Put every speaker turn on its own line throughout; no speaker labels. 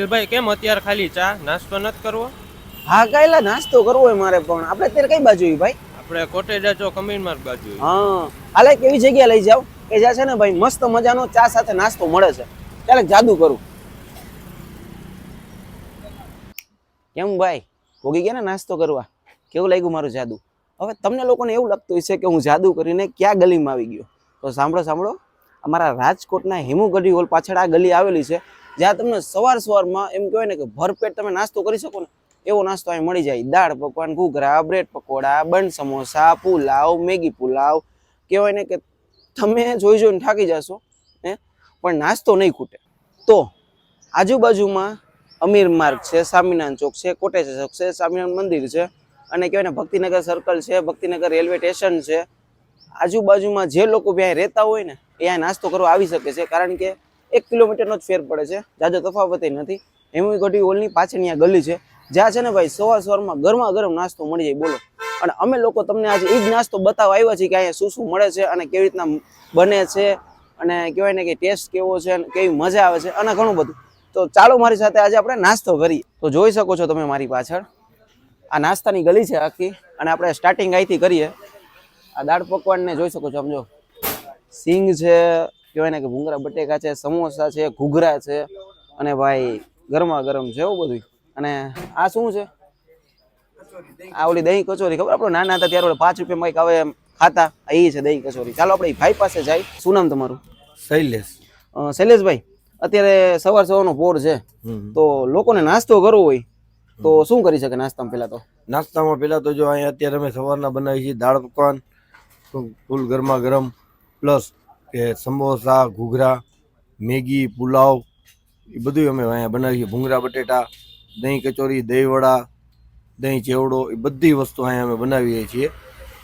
અખિલભાઈ કેમ અત્યારે ખાલી ચા નાસ્તો નથી કરવો?
હા કાયલા નાસ્તો કરવો હોય મારે પણ. આપણે અત્યારે કઈ બાજુ ભાઈ?
આપણે કોટેજા ચો કમીન માર્ગ બાજુ
હા. હાલે એક એવી જગ્યા લઈ જાવ કે જ્યાં છે ને ભાઈ મસ્ત મજાનો ચા સાથે નાસ્તો મળે છે. ક્યારેક જાદુ કરું. કેમ ભાઈ? ભોગી ગયા ને નાસ્તો કરવા? કેવું લાગ્યું મારું જાદુ? હવે તમને લોકોને એવું લાગતું હશે કે હું જાદુ કરીને ક્યાં ગલીમાં આવી ગયો. તો સાંભળો સાંભળો. અમારા રાજકોટના હેમુ ગઢી હોલ પાછળ આ ગલી આવેલી છે. જ્યાં તમને સવાર સવારમાં એમ કહેવાય ને કે ભરપેટ તમે નાસ્તો કરી શકો ને, એવો નાસ્તો અહીં મળી જાય. દાળ પકવાન, ઘૂઘરા, બ્રેડ પકોડા, બન સમોસા, પુલાવ, મેગી પુલાવ, કહેવાય ને કે તમે જોઈ જોઈને થાકી જશો, હે? પણ નાસ્તો નહીં ખૂટે. તો આજુબાજુમાં અમીર માર્ગ છે, સ્વામિનારાયણ ચોક છે, કોટેજ ચોક છે, સ્વામિનારાયણ મંદિર છે, અને કહેવાય ને ભક્તિનગર સર્કલ છે, ભક્તિનગર રેલવે સ્ટેશન છે. આજુબાજુમાં જે લોકો ત્યાં રહેતા હોય ને, એ નાસ્તો કરવા આવી શકે છે. કારણ કે એક કિલોમીટરનો જ ફેર પડે છે. જાજો તફાવત નથી. હેમુ ગઢી હોલની પાછળની આ ગલી છે. જ્યાં છે ને ભાઈ, સવાર સવારમાં ગરમા ગરમ નાસ્તો મળી જાય, બોલો. અને અમે લોકો તમને આજે એ જ નાસ્તો બતાવવા આવ્યા છીએ કે અહીંયા શું શું મળે છે અને કેવી રીતના બને છે અને કહેવાય ને કે ટેસ્ટ કેવો છે અને કેવી મજા આવે છે અને ઘણું બધું. તો ચાલો મારી સાથે આજે આપણે નાસ્તો કરીએ. તો જોઈ શકો છો તમે મારી પાછળ. આ નાસ્તાની ગલી છે આખી અને આપણે સ્ટાર્ટિંગ અહીંથી કરીએ. આ દાળ પકવાનને જોઈ શકો છો સમજો સિંગ છે કહેવાય ને કે ભૂંગરા બટેકા છે સમોસા છે ઘૂઘરા છે અને ભાઈ ગરમા ગરમ છે એવું બધું અને આ શું છે? આ ઓલી દહીં કચોરી ખબર આપણે નાના હતા ત્યારે પાંચ રૂપિયામાં કંઈક આવે ખાતા એ છે દહીં કચોરી. ચાલો આપણે ભાઈ પાસે જાય. શું નામ તમારું?
શૈલેષ.
શૈલેષભાઈ અત્યારે સવાર સવારનો પોર છે. તો લોકોને નાસ્તો કરવો હોય તો શું કરી શકે નાસ્તામાં પહેલા તો?
નાસ્તામાં પહેલાં તો જો અહીંયા અત્યારે અમે સવારના બનાવીએ છીએ દાળ પકવાન ફૂલ ગરમા ગરમ પ્લસ કે સમોસા, ઘૂઘરા, મેગી, પુલાવ, એ બધું અમે અહીંયા બનાવીએ. ભૂંગરા બટેટા, દહીં કચોરી દહીં વડા દહીં ચેવડો, એ બધી વસ્તુ અહીંયા અમે બનાવીએ છીએ.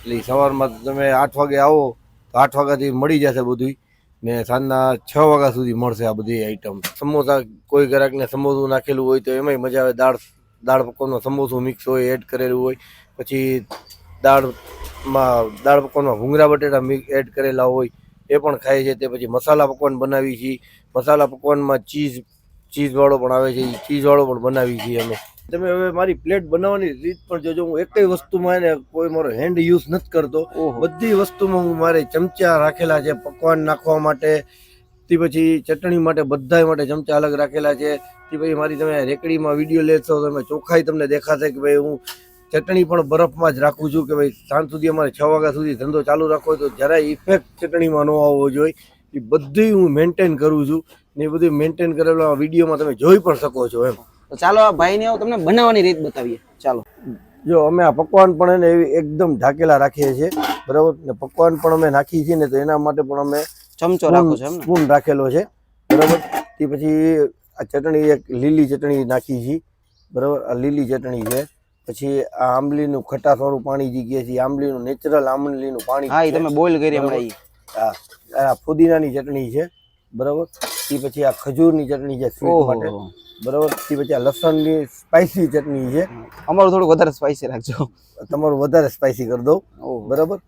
એટલે સવારમાં તમે આઠ વાગે આવો, તો આઠ વાગ્યાથી મળી જશે બધું ને સાંજના છ વાગ્યા સુધી મળશે આ બધી આઈટમ સમોસા, કોઈ ગ્રાહકને સમોસું નાખેલું હોય તો એમાંય મજા આવે. દાળ દાળ પકવાનમાં સમોસું મિક્સ હોય એડ કરેલું હોય. પછી દાળમાં, દાળ પકવાનમાં ભૂંગળા, બટેટા એડ કરેલા હોય. એ પણ ખાય છે. તે પછી મસાલા પકવાન બનાવી છીએ. મસાલા પકવાનમાં ચીઝ ચીઝવાળો પણ આવે છે. એ ચીઝવાળો પણ બનાવી છીએ અમે. તમે હવે મારી પ્લેટ બનાવવાની રીત પણ જોજો. હું એકય વસ્તુમાં એને કોઈ મારો હેન્ડ યુઝ નથી કરતો. બધી વસ્તુમાં હું મારે ચમચા રાખેલા છે પકવાન નાખવા માટે. તે પછી ચટણી માટે બધા માટે ચમચા અલગ રાખેલા છે. તે પછી મારી તમે રેકડીમાં વીડિયો લેશો તમે ચોખ્ખાઈ તમને દેખાશે કે ભાઈ હું ચટણી પણ બરફમાં જ રાખું છું કે ભાઈ સાંજ સુધી અમારે છ વાગ્યા સુધી ધંધો ચાલુ રાખવો તો જરાય ઇફેક્ટ ચટણીમાં ન આવવો જોઈએ. એ બધી હું મેન્ટેન કરું છું ને એ બધું મેન્ટેન કરેલા વિડીયોમાં તમે જોઈ પણ શકો છો એમ.
તો ચાલો આ ભાઈને આવો તમને બનાવવાની રીત બતાવીએ. ચાલો.
જો અમે આ પકવાન પણ એને એવી એકદમ ઢાકેલા રાખીએ છીએ બરાબર? ને પકવાન પણ અમે નાખીએ છીએ ને તો એના માટે પણ અમે
ચમચો રાખો છો
સ્પૂન રાખેલો છે બરાબર? તે પછી આ ચટણી એક લીલી ચટણી નાખી છે બરાબર? આ લીલી ચટણી છે. પછી આ આંબલીનું ખટાસવાળું પાણી જે કહે છે આંબલીનું નેચરલ આંબલીનું પાણી
હા એ તમે બોઇલ કરી હમણાં હા
આ ફુદીનાની ચટણી છે બરાબર? એ પછી આ ખજૂરની ચટણી છે સ્વીટ માટે. બરાબર? એ પછી આ લસણની સ્પાઇસી ચટણી છે.
અમારું થોડું વધારે સ્પાઈસી રાખજો.
તમારું વધારે સ્પાઇસી કરી દઉં. બરાબર?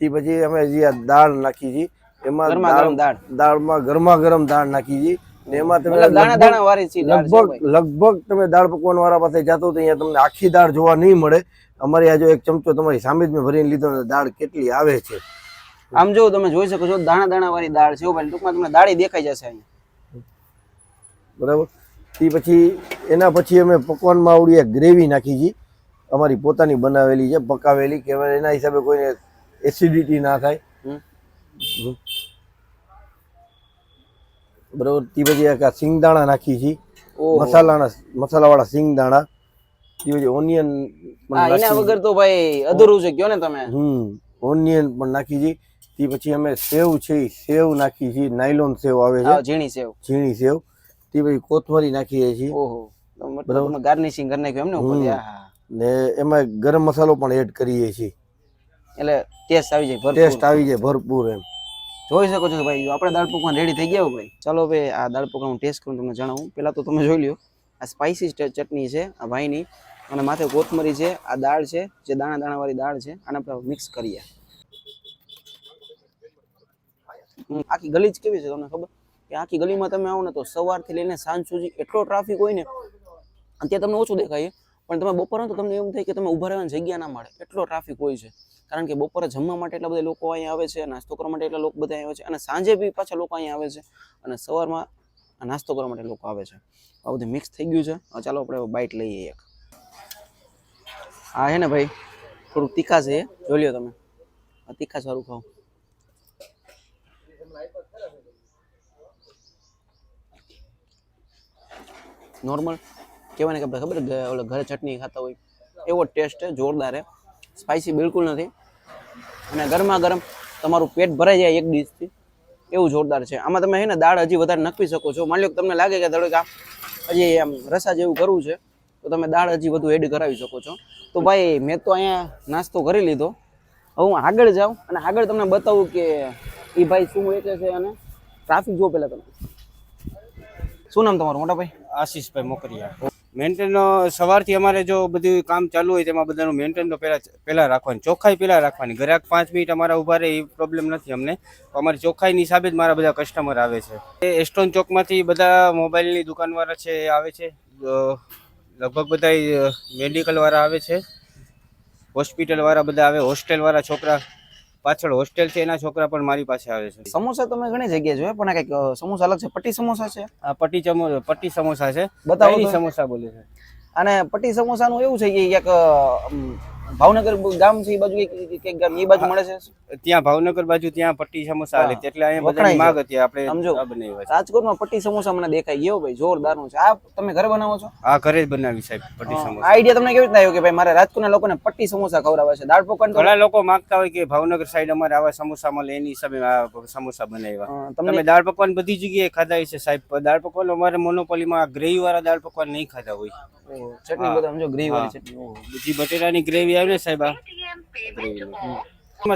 એ પછી અમે જે આ દાળ નાખી છીએ એમાં
દાળ.
દાળમાં ગરમા ગરમ દાળ નાખી છે. ને એમાં તમે લગભગ- તમે દાળ પકવાન વાળા પાસે જાતો તો અહીંયા તમને આખી દાળ જોવા નહીં મળે. અમારી આ જો એક ચમચો તમારી સામે જ મેં ભરીને લીધો દાળ કેટલી આવે છે.
આમ જો તમે જોઈ શકો છો દાણા દાણા વાળી દાળ છે ભાઈ. ટૂંકમાં તમને દાળી દેખાઈ જશે અહીંયા.
બરાબર? તે પછી એના પછી અમે પકવાનમાં આવડી એક ગ્રેવી નાખી છે અમારી પોતાની બનાવેલી છે પકાવેલી કે એના હિસાબે કોઈને એસિડિટી ના થાય. બરાબર? તે પછી એક સિંગદાણા નાખી છે. મસાલાના મસાલાવાળા સિંગદાણા. તે પછી ઓનિયન
એના વગર તો ભાઈ અધૂરું છે કયો ને તમે?
હમ ઓનિયન પણ નાખી છે. તે પછી અમે સેવ છે સેવ નાખી છે. નાયલોન સેવ આવે છે.
ઝીણી સેવ.
ઝીણી સેવ. તે પછી કોથમરી નાખીએ છીએ
ઓહો. તો ગાર્નિશિંગ કરી નાખ્યું
એમને
હા.
ને એમાં ગરમ મસાલો પણ એડ કરીએ છીએ.
એટલે ટેસ્ટ આવી જાય
ટેસ્ટ આવી જાય ભરપૂર એમ.
જોઈ શકો છો ભાઈ આપણે દાળ પકવાન રેડી થઈ ગયા ભાઈ. ચાલો ભાઈ આ દાળ પકવાન ટેસ્ટ કરું, તમને જણાવું. પહેલાં તો તમે જોઈ લો આ સ્પાઇસી ચટણી છે, આ ભાઈની, અને માથે કોથમરી છે, આ દાળ છે, જે દાણા દાણાવાળી દાળ છે, આને આપણે મિક્સ કરીએ. આખી ગલી જ કેવી છે તમને ખબર? કે આખી ગલીમાં તમે આવો ને તો સવારથી લઈને સાંજ સુધી એટલો ટ્રાફિક હોય ને, અને ત્યાં તમને ઓછું દેખાય પણ તમે બપોરે તો તમને એમ થાય કે તમે ઊભા રહેવાની જગ્યા ના મળે. એટલો ટ્રાફિક હોય છે. કારણ કે બપોરે જમવા માટે એટલા બધા લોકો અહીંયા આવે છે, નાસ્તો કરવા માટે એટલા લોકો બધા આવે છે અને સાંજે બી પાછા લોકો અહીંયા આવે છે અને સવારમાં નાસ્તો કરવા માટે લોકો આવે છે. આ બધું મિક્સ થઈ ગયું છે. ચાલો આપણે બાઇટ લઈએ એક. હા હે ને ભાઈ, થોડુંક તીખા છે જોઈ લ્યો તમે. તીખા સારું ખાઓ. નોર્મલ કહેવાય કે આપણે ખબર ઓલા ઘરે ચટણી ખાતા હોય. એવો ટેસ્ટ છે જોરદાર છે. સ્પાઇસી બિલકુલ નથી. અને ગરમા ગરમ તમારું પેટ ભરાઈ જાય એક ડીશથી એવું જોરદાર છે. આમાં તમે હે ને દાળ હજી વધારે નખવી શકો છો. માની લો કે તમને લાગે કે થોડીક આ હજી આમ રસા જેવું કરવું છે, તો તમે દાળ હજી વધુ એડ કરાવી શકો છો. તો ભાઈ, મેં તો અહીંયા નાસ્તો કરી લીધો. હવે હું આગળ જાઉં અને આગળ તમને બતાવું કે એ ભાઈ શું વેચે છે અને ટ્રાફિક જો પહેલાં તમે. શું નામ તમારું, મોટા ભાઈ?
આશીષભાઈ મોકરિયા. મેન્ટેન સવારથી અમારે જો બધું કામ ચાલુ હોય તેમાં બધાનું મેન્ટેન તો પહેલાં પહેલાં રાખવાની, ચોખ્ખાઈ પહેલાં રાખવાની. ગ્રાહક પાંચ મિનિટ અમારા ઊભા રહે, એ પ્રોબ્લેમ નથી અમને. અમારી ચોખ્ખાઈની હિસાબે જ મારા બધા કસ્ટમર આવે છે. એ એસ્ટોન ચોકમાંથી બધા મોબાઈલની દુકાનવાળા છે, એ આવે છે. લગભગ બધા મેડિકલવાળા આવે છે. હોસ્પિટલવાળા બધા આવે હોસ્ટેલવાળા છોકરા પાછળ હોસ્ટેલ છે એના છોકરા પણ મારી પાસે આવે છે.
સમોસા તમે ઘણી જગ્યાએ જોયા પણ આ કંઈક સમોસા અલગ છે? પટ્ટી સમોસા છે?
આ પટ્ટી ચમો પટ્ટી સમોસા છે.
બતાવો
સમોસા બોલે છે.
અને પટ્ટી સમોસાનું એવું છે કે એક ભાવનગર ગામ છે એ બાજુ એક ગામ એ બાજુ મળે છે?
ત્યાં ભાવનગર બાજુ ત્યાં પટ્ટી સમોસા હાલે એટલે અહીંયા બધાની માંગ હતી આપણે
સમજો. રાજકોટમાં પટ્ટી સમોસા મને દેખાય ગયો ભાઈ જોરદારનું છે. આ તમે ઘરે બનાવો છો?
આ ઘરે જ બનાવી સાહેબ પટ્ટી સમોસા.
આઈડિયા તમને કેવી રીતે આવ્યો કે ભાઈ મારે રાજકોટના લોકોને પટ્ટી સમોસા ખવડાવવા છે? દાળ પકવાન
ઘણા લોકો માંગતા હોય કે ભાવનગર સાઈડ અમારે આવા સમોસા મળે એની હિસાબે સમોસા બનાવ્યા. તમે દાળ પકવાન બધી જગ્યાએ ખાધા છે સાહેબ. દાળ પકવાન અમારે મોનોપોલીમાં ગ્રેવી વાળા દાળ પકવાન નહીં ખાધા હોય.
ચટણી બધા સમજો ગ્રેવી વાળી ચટણી.
બીજી બટેટાની ગ્રેવી આવે ને સાહેબ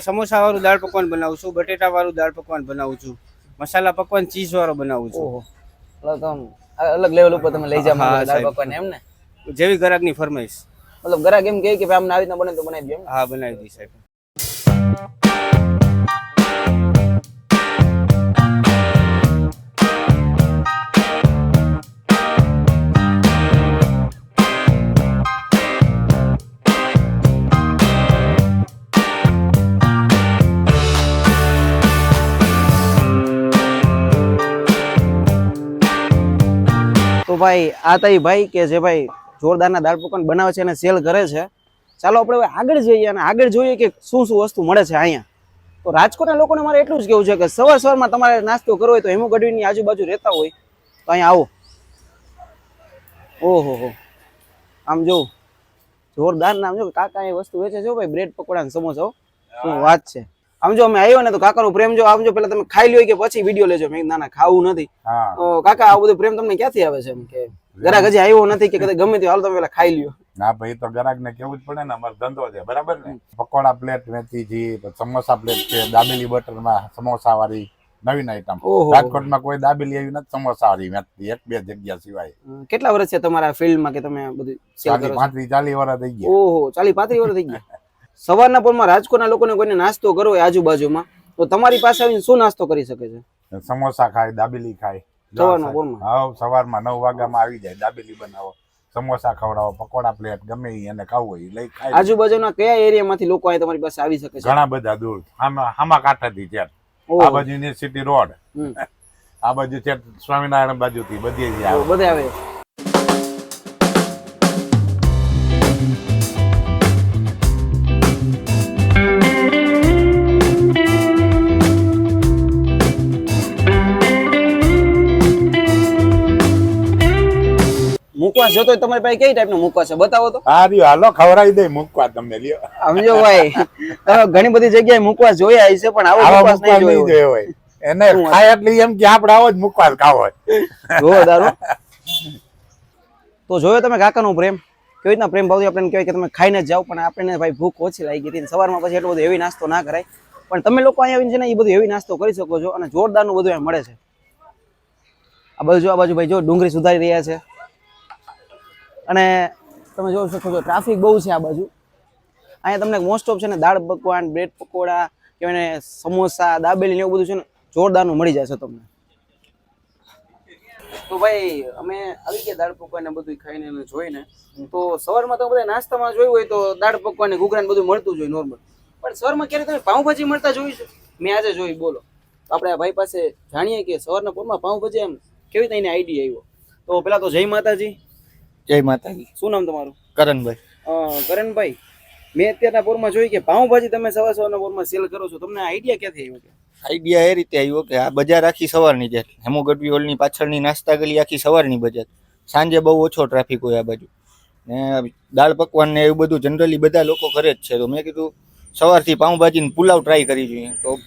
સમોસા વાળું દાળ પકવાન બનાવું છું બટેટા વાળું દાળ પકવાન બનાવું છું મસાલા પકવાન ચીઝ વાળો બનાવું છું.
અલગ લેવલ ઉપર તમે લઈ જાવ દાળ પકવાન એમ ને?
જેવી ગ્રાહકની ફરમાઈશ.
મતલબ ગ્રાહક એમ કહે કે આમ આવી રીતના બને તો બનાવી દો એમ
હા બનાવી દઈ સાહેબ.
તો ભાઈ, આ તઈ ભાઈ કે જે ભાઈ જોરદારના દાળ પકવાન બનાવે છે અને સેલ કરે છે. ચાલો આપણે હવે આગળ જઈએ અને આગળ જોઈએ કે શું શું વસ્તુ મળે છે અહીંયા. તો રાજકોટના લોકોને મારે એટલું જ કેવું છે કે સવાર સવારમાં તમારે નાસ્તો કરવો હોય તો હેમુ ગઢવીની આજુબાજુ રહેતા હોય. તો અહીંયા આવો. ઓહો હો. આમ જો, જોરદાર નામ જો કાકા એ વસ્તુ વેચે છે ભાઈ, બ્રેડ પકોડા સમોસા શું વાત છે. આમ જો અમે આવ્યો ને તો કાકાનો પ્રેમ જો આમ જો પેલા તમે ખાઈ લ્યો કે પછી વીડિયો લેજો. મેં ના ના ખાવું નથી. તો કાકા આ બધું પ્રેમ તમને ક્યાંથી આવે છે એમ કે? ઘરાક હજી આવ્યો નથી કે કદાચ ગમે તે હાલ તમે પેલા ખાઈ લ્યો.
ના ભાઈ તો ગ્રાહક ને કેવું જ પડે ને અમારો ધંધો છે બરાબર ને? પકોડા પ્લેટ વેચી જી સમોસા પ્લેટ છે દાબેલી બટરમાં સમોસા વાળી નવીન આઈટમ. રાજકોટમાં કોઈ દાબેલી આવી નથી સમોસા વાળી વેચતી એક બે જગ્યા સિવાય.
કેટલા વર્ષ છે તમારા ફિલ્ડમાં કે તમે બધું
ચાલી પાંત્રીસ ચાલીસ વર્ષ થઈ ગયા.
ઓહો ચાલી પાંત્રીસ વર્ષ થઈ ગયા. સવારના પોરમાં રાજકોટના લોકોને કોઈને નાસ્તો કરવો હોય આજુબાજુમાં તો તમારી પાસે આવીને શું નાસ્તો કરી શકે છે?
સમોસા ખાય દાબેલી ખાય.
સવારના પોરમાં?
હા સવારમાં નવ વાગ્યામાં આવી જાય દાબેલી બનાવો. સમોસા ખવડાવો પકોડા પ્લેટ ગમે એને ખાવું હોય લઈ ખાય.
આજુબાજુના કયા એરિયામાંથી લોકો આવે તમારી પાસે આવી શકે છે?
ઘણા બધા દૂર. આમાં આમાં કાંઠાથી છે આ બાજુ યુનિવર્સિટી રોડ આ બાજુ છે સ્વામિનારાયણ બાજુથી બધી જ આવે.
બધે આવે. મુકવાસ જોતો તમારી પાસે કઈ ટાઈપનો મુકવાસ છે? બતાવો તો.
હા રહ્યો. હાલો ખવડાવી દે મુકવા તમને લ્યો.
સમજો ભાઈ. તમે ઘણી બધી જગ્યાએ મુકવાસ જોયા છે પણ આવો મુકવાસ
મૂકવા
નહીં જોયો
હોય. એને ખાય એટલે એમ કે આપણે આવો જ મૂકવા ખાવ હોય.
જો દારૂ. તો જોયો તમે કાકાનો પ્રેમ? કેવી રીતના પ્રેમ ભાવથી આપણે કહેવાય કે તમે ખાઈને જ જાઓ પણ આપણે ભાઈ ભૂખ ઓછી લાગી હતી સવારમાં પછી એટલો બધો એવી નાસ્તો ના કરાય. પણ તમે લોકો અહીંયા આવીને છે ને એ બધું એવી નાસ્તો કરી શકો છો અને જોરદારનું બધું અહીંયા મળે છે. આ બાજુ જો આ બાજુ ભાઈ જો ડુંગળી સુધારી રહ્યા છે. અને તમે જોઈ શકો છો, ટ્રાફિક બહુ છે આ બાજુ. અહીંયા તમને મોસ્ટ ઓફ છે ને દાળ પકવાન બ્રેડ પકોડા, કે સમોસા, દાબેલી એવું બધું છે ને જોરદારનું મળી જશે તમને. તો ભાઈ, અમે આવી ગયા દાળ પકવાન બધું ખાઈને જોઈને. તો સવારમાં તો બધા નાસ્તામાં જોયું હોય તો દાળ પકવાન ને ઘૂઘરા બધું મળતું જ હોય નોર્મલ પણ સવારમાં ક્યારે તમે પાઉંભાજી મળતા જોયું છે? મેં આજે જોઈ બોલો. આપણે આ ભાઈ પાસે જાણીએ કે સવારના પોરમાં પાઉંભાજી એમ કેવી રીતે આઈડિયા આવ્યો? તો પેલા તો જય માતાજી.
જય માતાજી.
શું નામ તમારું?
કરણભાઈ.
કરણભાઈ મેં અત્યારના પોરમાં જોઈ કે પાઉંભાજી તમે સવાર સવારના પોરમાં સેલ કરો છો. તમને આઈડિયા ક્યાંથી આવ્યો કે?
આઈડિયા એ રીતે આવ્યો કે આ બજાર આખી સવારની છે હેમોગઢવી હોલની પાછળની નાસ્તા ગલી આખી સવારની બજાર. સાંજે બહુ ઓછો ટ્રાફિક હોય આ બાજુ. ને દાળ પકવાન ને એવું બધું જનરલી બધા લોકો કરે જ છે. તો મેં કીધું સવારથી પાઉંભાજી ને પુલાવ ટ્રાય કરી જોઈએ. તો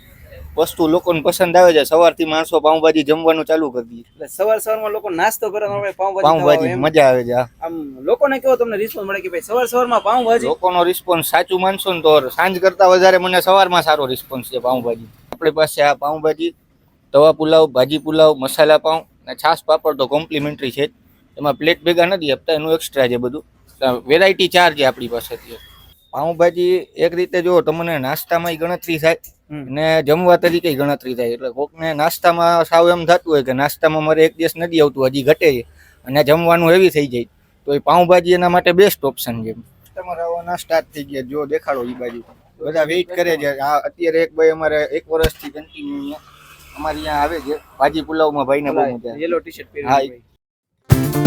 વસ્તુ લોકોને પસંદ આવે છે. સવારથી માણસો પાઉંભાજી જમવાનું ચાલુ કરી દે
એટલે સવાર સવારમાં લોકો નાસ્તો કરે પાઉંભાજી
મજા આવે છે
આમ લોકોને કેવો તમને રિસ્પોન્સ મળે કે ભાઈ સવાર સવારમાં પાઉંભાજી?
લોકોનો રિસ્પોન્સ સાચું માનશો ને તો સાંજ કરતા વધારે મને સવારમાં સારો રિસ્પોન્સ છે પાઉંભાજી. આપણી પાસે આ પાઉંભાજી તવા પુલાવ ભાજી પુલાવ મસાલા પાઉં અને છાશ પાપડ તો કોમ્પ્લિમેન્ટરી છે એમાં પ્લેટ ભેગા નથી આપતા એનું એક્સ્ટ્રા છે બધું. વેરાયટી ચાર છે આપણી પાસેથી. પાઉંભાજી એક રીતે જો તમને નાસ્તામાં ગણતરી થાય. ને જમવા તરીકે ગણતરી થાય. એટલે કોકને નાસ્તામાં સાવ એમ થતું હોય કે નાસ્તામાં મારે એક દિવસ નથી આવતું હજી ઘટે છે. અને જમવાનું એવી થઈ જાય. તો એ પાઉંભાજી એના માટે બેસ્ટ ઓપ્શન છે તમારા નાસ્તા થઈ ગયા. જો દેખાડો એ બાજુ. બધા વેઇટ કરે છે. આ અત્યારે એક ભાઈ અમારે એક વર્ષથી કન્ટિન્યુ અમારે અહીંયા આવે છે. ભાજી પુલાવમાં ભાઈને બહુ મજા.
યેલો ટી શર્ટ
હા,
પહેરી ભાઈ.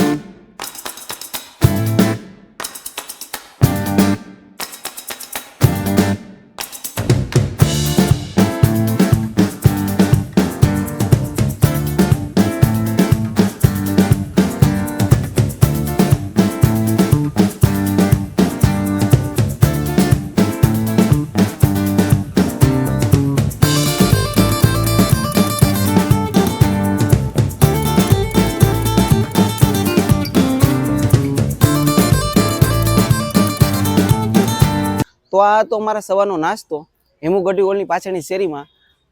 તો આ તો અમારા સવારનો નાસ્તો. હેમુગઢી હોલની પાછળની શેરીમાં.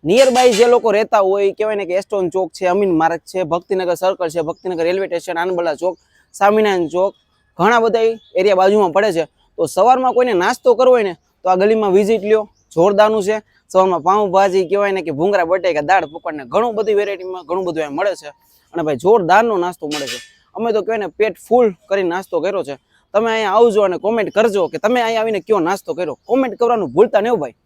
નિયર બાય જે લોકો રહેતા હોય કહેવાય ને કે એસ્ટોન ચોક છે, અમીન માર્ગ છે, ભક્તિનગર સર્કલ છે, ભક્તિનગર રેલવે સ્ટેશન આનબલા ચોક, સ્વામિનારાયણ ચોક, ઘણા બધા એરિયા બાજુમાં પડે છે. તો સવારમાં કોઈને નાસ્તો કરવો હોય ને, તો આ ગલીમાં વિઝિટ લ્યો. જોરદારનું છે. સવારમાં પાઉંભાજી કહેવાય ને કે ભૂંગરા બટેકા, દાળ પકવાન ઘણું બધી વેરાયટીમાં ઘણું બધું મળે છે. અને ભાઈ જોરદારનો નાસ્તો મળે છે. અમે તો કહેવાય ને, પેટ ફૂલ કરી નાસ્તો કર્યો છે. તમે અહીંયા આવજો અને કોમેન્ટ કરજો કે તમે અહીંયા આવીને કયો નાસ્તો કર્યો. કોમેન્ટ કરવાનું ભૂલતા નહીં ભાઈ.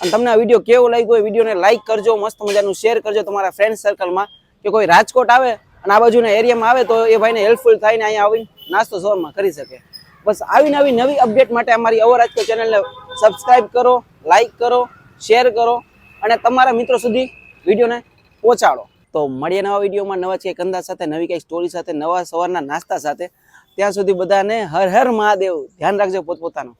અને તમને આ વીડિયો કેવો લાગ્યો હોય વિડીયોને લાઈક કરજો, મસ્ત મજાનું શેર કરજો તમારા ફ્રેન્ડ સર્કલમાં કે કોઈ રાજકોટ આવે અને આ બાજુના એરિયામાં આવે તો એ ભાઈને હેલ્પફુલ થઈને અહીંયા આવીને નાસ્તો સવારમાં કરી શકે. બસ આવીને આવી નવી અપડેટ માટે અમારી અવર આજકો ચેનલને સબસ્ક્રાઇબ કરો લાઈક કરો શેર કરો અને તમારા મિત્રો સુધી વિડીયોને પહોંચાડો. તો મળીએ નવા વિડીયોમાં નવા છે કંદા સાથે, નવી કંઈક સ્ટોરી સાથે, નવા સવારના નાસ્તા સાથે. ત્યાં સુધી બધાને હર હર મહાદેવ. ધ્યાન રાખજો પોતપોતાનું.